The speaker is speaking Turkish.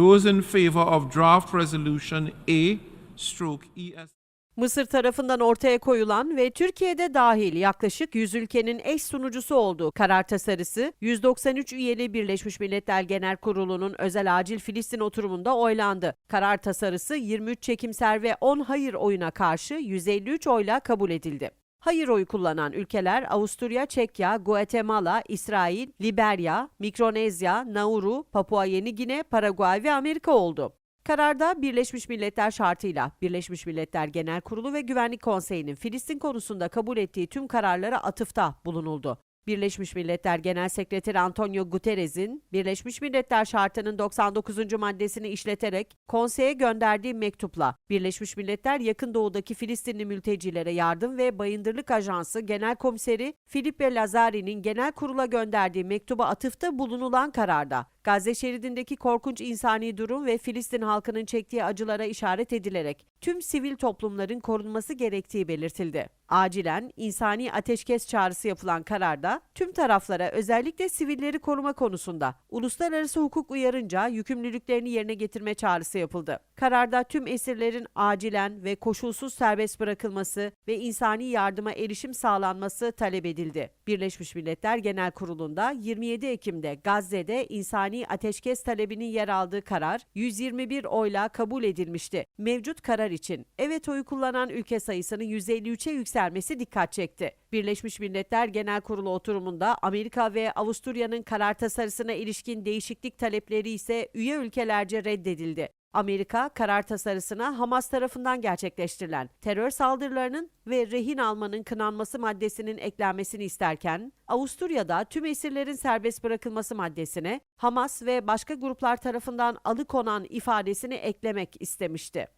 Those in favor of draft resolution A stroke ES. Mısır tarafından ortaya koyulan ve Türkiye'de dahil yaklaşık 100 ülkenin eş sunucusu olduğu karar tasarısı 193 üyeli Birleşmiş Milletler Genel Kurulu'nun özel acil Filistin oturumunda oylandı. Karar tasarısı 23 çekimser ve 10 hayır oyuna karşı 153 oyla kabul edildi. Hayır oyu kullanan ülkeler Avusturya, Çekya, Guatemala, İsrail, Liberya, Mikronezya, Nauru, Papua Yeni Gine, Paraguay ve Amerika oldu. Kararda Birleşmiş Milletler şartıyla Birleşmiş Milletler Genel Kurulu ve Güvenlik Konseyi'nin Filistin konusunda kabul ettiği tüm kararlara atıfta bulunuldu. Birleşmiş Milletler Genel Sekreteri Antonio Guterres'in Birleşmiş Milletler Şartı'nın 99. maddesini işleterek konseye gönderdiği mektupla Birleşmiş Milletler Yakın Doğu'daki Filistinli mültecilere yardım ve bayındırlık ajansı Genel Komiseri Filipe Lazzarini genel kurula gönderdiği mektuba atıfta bulunulan kararda Gazze şeridindeki korkunç insani durum ve Filistin halkının çektiği acılara işaret edilerek tüm sivil toplumların korunması gerektiği belirtildi. Acilen insani ateşkes çağrısı yapılan kararda tüm taraflara özellikle sivilleri koruma konusunda uluslararası hukuk uyarınca yükümlülüklerini yerine getirme çağrısı yapıldı. Kararda tüm esirlerin acilen ve koşulsuz serbest bırakılması ve insani yardıma erişim sağlanması talep edildi. Birleşmiş Milletler Genel Kurulu'nda 27 Ekim'de Gazze'de insani ateşkes talebinin yer aldığı karar 121 oyla kabul edilmişti. Mevcut karar için evet oyu kullanan ülke sayısının 153'e yükselmesi dikkat çekti. Birleşmiş Milletler Genel Kurulu oturumunda Amerika ve Avusturya'nın karar tasarısına ilişkin değişiklik talepleri ise üye ülkelerce reddedildi. Amerika karar tasarısına Hamas tarafından gerçekleştirilen terör saldırılarının ve rehin almanın kınanması maddesinin eklenmesini isterken, Avusturya'da tüm esirlerin serbest bırakılması maddesine Hamas ve başka gruplar tarafından alıkonan ifadesini eklemek istemişti.